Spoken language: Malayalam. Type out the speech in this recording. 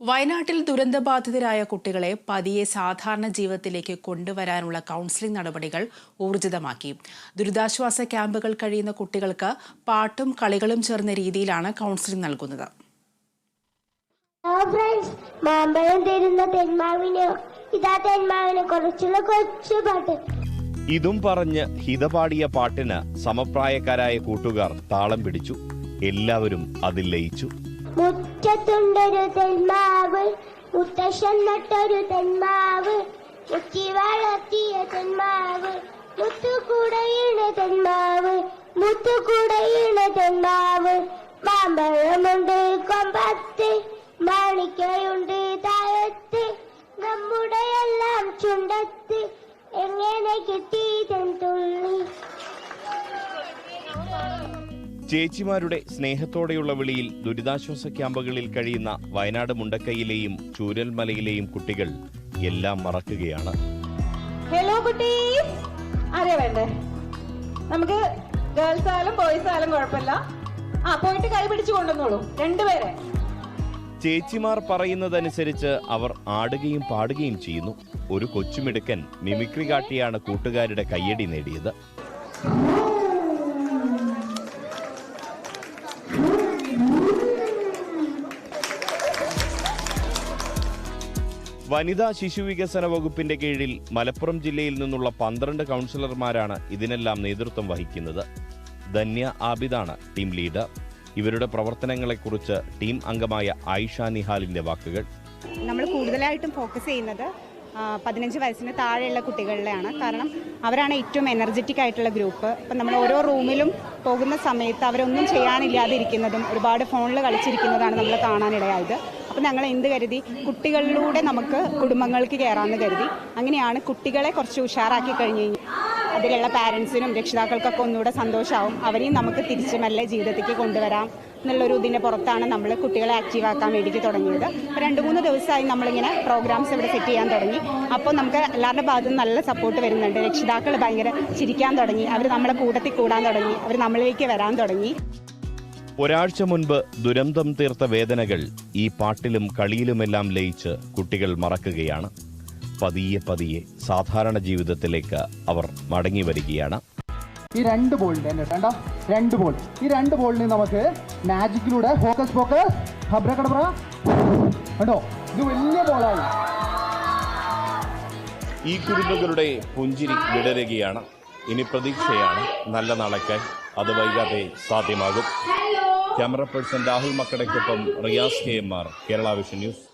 വയനാട്ടിൽ ദുരന്തബാധിതരായ കുട്ടികളെ പതിയെ സാധാരണ ജീവിതത്തിലേക്ക് കൊണ്ടുവരാനുള്ള കൗൺസിലിംഗ് നടപടികൾ ഊർജിതമാക്കി. ദുരിതാശ്വാസ ക്യാമ്പുകൾ കഴിയുന്ന കുട്ടികൾക്ക് പാട്ടും കളികളും ചേർന്ന രീതിയിലാണ് കൗൺസിലിംഗ് നൽകുന്നത്. ഹലോ ഫ്രണ്ട്സ് മാമ്പഴം തരുന്ന തെന്മാവിന് ഇതാ തെന്മാവിനെ കുറിച്ചുള്ള കൊച്ചു പാട്ട്. ഇതും പറഞ്ഞ് ഹിതപാടിയ പാട്ടിന് സമപ്രായക്കാരായ കൂട്ടുകാർ താളം പിടിച്ചു. എല്ലാവരും അതിൽ ലയിച്ചു. മുറ്റത്തുണ്ടൊരു തെന്മാവ് മുത്തശ്ശൻ നട്ടൊരു തെന്മാവ് മുറ്റി വളർത്തിയ തെന്മാവ് മുത്തുകൂടയിണ തെന്മാവ് മുത്തുകൂടയിണ തെന്മാവ് മാമ്പഴമുണ്ട് ചേച്ചിമാരുടെ സ്നേഹത്തോടെയുള്ള വിളിയിൽ ദുരിതാശ്വാസ ക്യാമ്പുകളിൽ കഴിയുന്ന വയനാട് മുണ്ടക്കൈയിലെയും ചൂരൽമലയിലെയും കുട്ടികൾ എല്ലാം മറക്കുകയാണ്. ഹലോ കുട്ടീസ് ആരെയാ വേണ്ടേ? നമുക്ക് ഗേൾസ് ആയാലും ബോയ്സ് ആയാലും കുഴപ്പമില്ല. ആ പോയിട്ട് കൈ പിടിച്ചു കൊണ്ടുവന്നോളൂ. രണ്ടുപേരെ. ചേച്ചിമാർ പറയുന്നതനുസരിച്ച് അവർ ആടുകയും പാടുകയും ചെയ്യുന്നു. ഒരു കൊച്ചുമിടുക്കൻ മിമിക്രി കാട്ടിയാണ് കൂട്ടുകാരുടെ കയ്യടി നേടിയത്. വനിതാ ശിശു വികസന വകുപ്പിന്റെ കീഴിൽ മലപ്പുറം ജില്ലയിൽ നിന്നുള്ള പന്ത്രണ്ട് കൗൺസിലർമാരാണ് ഇതിനെല്ലാം നേതൃത്വം വഹിക്കുന്നത്. ധന്യ ആബിദാണ് ടീം ലീഡർ. ഇവരുടെ പ്രവർത്തനങ്ങളെക്കുറിച്ച് ടീം അംഗമായ ആയിഷ നിഹാലിന്റെ വാക്കുകൾ. നമ്മൾ കൂടുതലായിട്ടും ഫോക്കസ് ചെയ്യുന്നത് പതിനഞ്ച് വയസ്സിന് താഴെയുള്ള കുട്ടികളിലാണ്. കാരണം അവരാണ് ഏറ്റവും എനർജറ്റിക് ആയിട്ടുള്ള ഗ്രൂപ്പ് ഇപ്പം നമ്മൾ ഓരോ റൂമിലും പോകുന്ന സമയത്ത് അവരൊന്നും ചെയ്യാനില്ലാതിരിക്കുന്നതും ഒരുപാട് ഫോണിൽ കളിച്ചിരിക്കുന്നതാണ് നമ്മൾ കാണാനിടയായത്. അപ്പം ഞങ്ങൾ എന്ത് കരുതി? കുട്ടികളിലൂടെ നമുക്ക് കുടുംബങ്ങൾക്ക് കയറാമെന്ന് കരുതി. അങ്ങനെയാണ് കുട്ടികളെ കുറച്ച് ഉഷാറാക്കി കഴിഞ്ഞ് അതിലുള്ള പാരൻസിനും രക്ഷിതാക്കൾക്കൊക്കെ ഒന്നുകൂടെ സന്തോഷമാവും അവരെയും നമുക്ക് തിരിച്ച് മെല്ലെ ജീവിതത്തിലേക്ക് കൊണ്ടുവരാം എന്നുള്ളൊരു ഇതിന്റെ പുറത്താണ് നമ്മൾ കുട്ടികളെ ആക്റ്റീവാക്കാൻ വേണ്ടിയിട്ട് തുടങ്ങിയത്. രണ്ട് മൂന്ന് ദിവസമായി നമ്മളിങ്ങനെ പ്രോഗ്രാംസ് ഇവിടെ സെറ്റ് ചെയ്യാൻ തുടങ്ങി. അപ്പോൾ നമുക്ക് എല്ലാവരുടെ ഭാഗത്തു നല്ല സപ്പോർട്ട് വരുന്നുണ്ട്. രക്ഷിതാക്കൾ ഭയങ്കര ചിരിക്കാൻ തുടങ്ങി. അവർ നമ്മളെ കൂട്ടത്തിൽ കൂടാൻ തുടങ്ങി. അവർ നമ്മളിലേക്ക് വരാൻ തുടങ്ങി. ഒരാഴ്ച മുൻപ് ദുരന്തം തീർത്ത വേദനകൾ ഈ പാട്ടിലും കളിയിലുമെല്ലാം ലയിച്ച് കുട്ടികൾ മറക്കുകയാണ്. പതിയെ പതിയെ സാധാരണ ജീവിതത്തിലേക്ക് അവർ മടങ്ങി വരികയാണ്. ഈ രണ്ട് ബോളിന്റെ തന്നെ വേണ്ട രണ്ട് ബോൾ ഈ രണ്ട് ബോളിന് നമുക്ക് മാജിക്കിലൂടെ ഫോക്കസ് ഫോക്കസ് ഹബ്ര കടബ്ര കണ്ടോ? ഇത് വലിയ ബോളായി ഈ കുരുന്നുകളുടെ പുഞ്ചിരി വിടരുകയാണ്. ഇനി പ്രതീക്ഷയാണ്. നല്ല നാളേക്കായി. അത് വൈകാതെ സാധ്യമാകും. Camera person Rahul മക്കടയ്ക്കൊപ്പം Riyas K M R Kerala vision news.